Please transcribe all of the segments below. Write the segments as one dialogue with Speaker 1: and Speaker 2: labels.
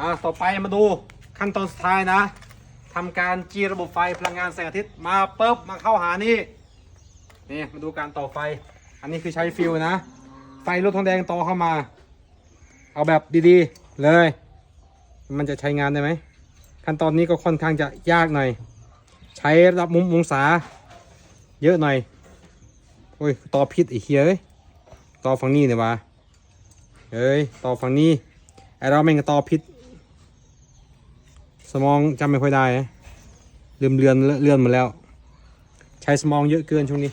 Speaker 1: อ่าต่อไปมาดูขั้นตอนสุดท้ายนะทำการจีระบบไฟพลังงานแสงอาทิตย์มาปุ๊บมาเข้าหานี่นี่มาดูการต่อไฟ อันนี้คือใช้ฟิวนะ ไฟรถทองแดงต่อเข้ามา เอาแบบดีๆเลย มันจะใช้งานได้ไหมขั้นตอนนี้ก็ค่อนข้างจะยากหน่อย ใช้ระดับมุมองศา เยอะหน่อยโอ้ยต่อพิษไอ้เหี้ยเอ้ยต่อฝั่งนี้เนี่ยวะเอ้ยต่อฝั่งนี้ไอเราแม่งต่อพิษ สมองจำไม่ค่อยได้นะลืมเลือนเลื่อนหมาแล้ว ใช้สมองเยอะเกินช่วงนี้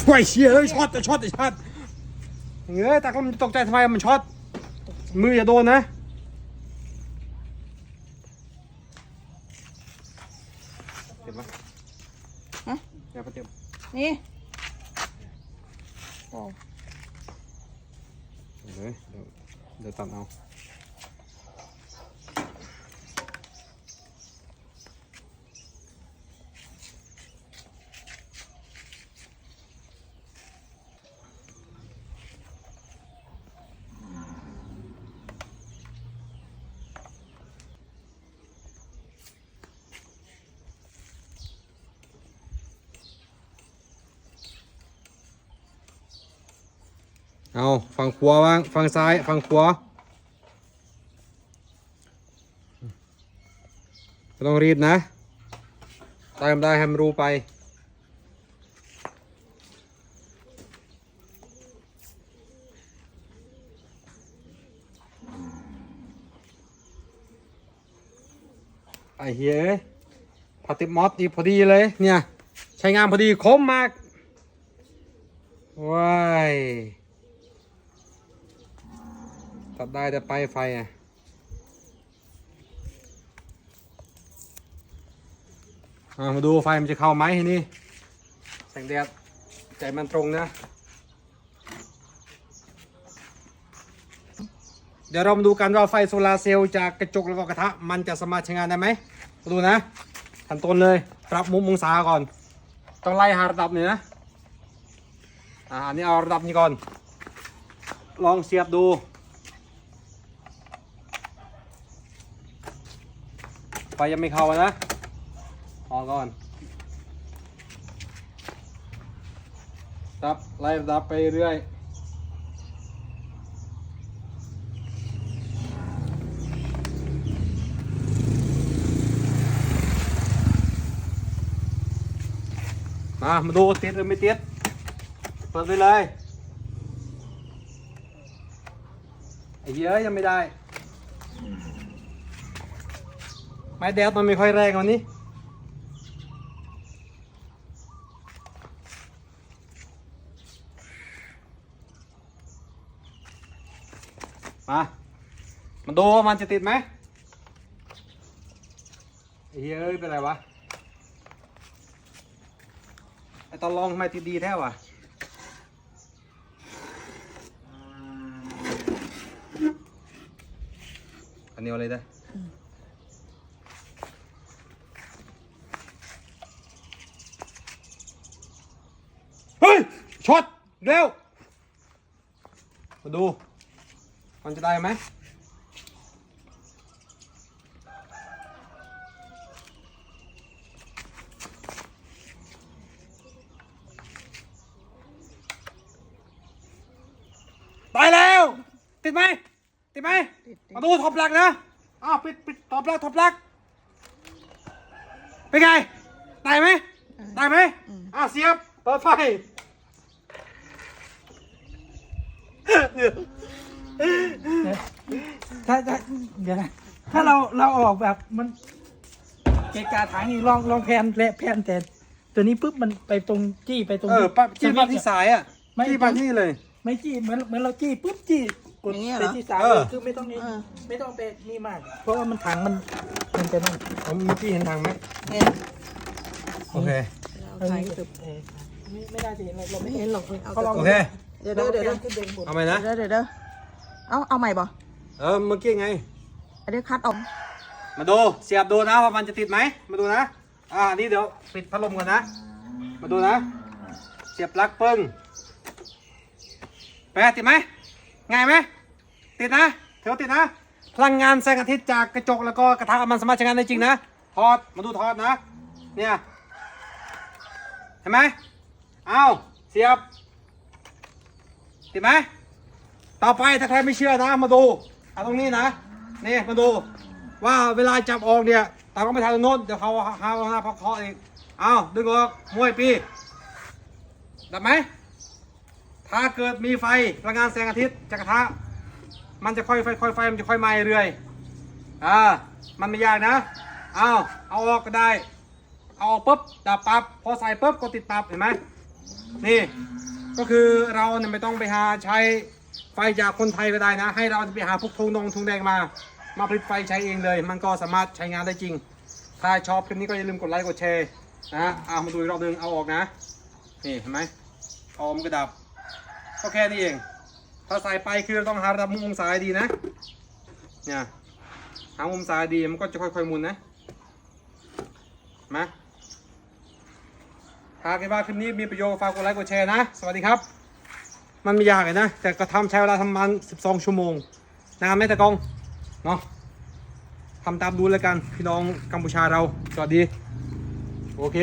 Speaker 1: ช่วยเชียร์เอ้ยช็อตจะช็อตจะช็อตเงยตากลมนตกใจทำไมมันช็อต มืออย่าโดนนะเจ็บไหม
Speaker 2: ฮะ
Speaker 1: อย่าไปเจ็บ
Speaker 2: นี่โอ้
Speaker 1: เดี๋ยวเดี๋ยวเดี๋ยวตัดเอา เอาฝั่งขวาบ้างฝั่งซ้ายฝั่งขวาไม่ต้องรีบนะ ตามได้ให้มรู้ไป ไอเฮ้ยพาติดมอสดีพอดีเลยเนี่ย ใช้งานพอดีคมมากว้าย ตัดได้แต่ไปไฟอะอะมาดูไฟมันจะเข้าไหมทีนี้แสงแดดใจมันตรงนะ เดี๋ยวเรามาดูกันว่าไฟโซลาเซลล์จากกระจกแล้วก็กระทะ มันจะสามารถใช้งานได้ไหมมาดูนะขั้นต้นเลยปรับมุมองศาก่อน ต้องไล่หาระดับหน่อยนะอ่าอันนี้เอาระดับนี้ก่อน ลองเสียบดู ไฟยังไม่เข้านะออกก่อนรับไล่ดับไปเรื่อยมามาดูติดหรือไม่ติดเปิดไปเลยไอ้เยอะยังไม่ได้ ไม้แดดมันไม่ค่อยแรงวันนี้ มามาดูว่ามันจะติดไหมเหี้ยเอ้ยเป็นไรวะ ไอตอนลองทำไมติดดีแท้วะอันนี้อาเลยได้เฮ้ย ช็อตเร็ว มาดู มันจะได้ไหมตายแล้ว ติดไหมติดไหม
Speaker 2: ติดติด
Speaker 1: มาดูท็อปลักนะอ้าวปิดปิดท็อปลักท็อปลักเป็นไงตายไหมตายไหมอ้าวเสียบเปิดไฟ
Speaker 3: ถ้าถ้าเดี๋ยวนะถ้าเราเราออกแบบมันเกะกาถางนี่ลองลองแพนและแพนแต่ ตัวนี้ปุ๊บมันไปตรงจี้ไปตรง
Speaker 1: เออปั๊บจี้
Speaker 3: สวิ
Speaker 1: ปั๊
Speaker 3: ต
Speaker 1: บ
Speaker 3: ช์
Speaker 1: ที่
Speaker 3: อะ
Speaker 1: สายอะ
Speaker 3: ไม่
Speaker 1: จี้ปั๊บที่เลย
Speaker 3: ไม่จี้เหมือนเหมือนเราจี้ปุ๊บจี้กด
Speaker 2: อย่างเงี้ยเห
Speaker 3: ไป
Speaker 2: รอ
Speaker 3: ที่สาย
Speaker 1: เออ
Speaker 3: คือไม่ต้องนี่
Speaker 2: เออ
Speaker 3: ไม่ต้องไปนี่มาก เพราะว่ามันถังมันมันจะนั่น
Speaker 1: ผมเมื่อกี้เห็นทางไหม
Speaker 2: เห็น
Speaker 1: โอเค
Speaker 2: เราถ่ายตึบ
Speaker 3: เออไม่ไม่ได้จะเห็นเราเรา
Speaker 2: ไม่
Speaker 3: ไม่
Speaker 2: เห็
Speaker 3: เห็
Speaker 2: น
Speaker 3: น
Speaker 2: หรอกเลยเอา
Speaker 3: เขาลอง
Speaker 1: โอเค
Speaker 2: เดี๋ยวเดี๋ยวเดี๋ยวเดี๋ยว
Speaker 3: ขึ้นเดินบน
Speaker 1: เอาไหมนะ
Speaker 2: เดี๋ยวเดี๋ยวเดี๋ยวเอาเอาใหม่บ่
Speaker 1: เออเมื่อกี้ไง
Speaker 2: เดี๋ยวคัดออก
Speaker 1: มาดูเสียบดูนะว่ามันจะติดไหม มาดูนะ อ่าอันนี่เดี๋ยวปิดพัดลมก่อนนะ มาดูนะ เสียบปลั๊กปึ้งไปติดไหมง่ายไหมติดนะถือว่าติดนะ พลังงานแสงอาทิตย์จากกระจกแล้วก็กระทะมันสามารถใช้งานได้จริงนะถอดมาดูถอดนะ เนี่ย เห็นไหมเอาเสียบ ติดไหมต่อไปถ้าใครไม่เชื่อนะมาดูเอาตรงนี้นะนี่มาดูว่าเวลาจับออกเนี่ยตามก็ไม่ทันตรงโน้นเดี๋ยวเขาหาหน้าพักเคาะอีกเอาดึงออกมวยปีดับไหมถ้าเกิดมีไฟพลังงานแสงอาทิตย์จากกระทะ มันจะค่อยไฟค่อยไฟมันจะค่อยไหม้เรื่อยอ่ามันไม่ยากนะเอาเอาออกก็ได้ เอาออกปุ๊บดับปั๊บพอใส่ปุ๊บก็ติดปั๊บเห็นไหมนี่ ก็คือเราเนี่ยไม่ต้องไปหาใช้ไฟจากคนไทยก็ได้นะ ให้เราไปหาพวกทงนงทงแดงมา มาผลิตไฟใช้เองเลย มันก็สามารถใช้งานได้จริง ถ้าชอบคลิปนี้ก็อย่าลืมกดไลค์กดแชร์นะฮะเอามาดูอีกรอบนึงเอาออกนะ นี่เห็นไหมพอมกระดับ ก็แค่นี้เอง ถ้าใส่ไปคือต้องหาระดับมุมองศาให้ดีนะ เนี่ย หามุมองศาให้ดีมันก็จะค่อยๆมุนนะนไหมา หากใครว่าคลิปนี้มีประโยชน์ฝากกดไลค์กดแชร์นะ สวัสดีครับ มันไม่ยากเลยนะ แต่ก็ทำใช้เวลาทำมัน12 ชั่วโมงนานไหมแต่กองเนาะทำตามดูแล้วกันพี่น้องกัมพูชาเรา สวัสดี โอเค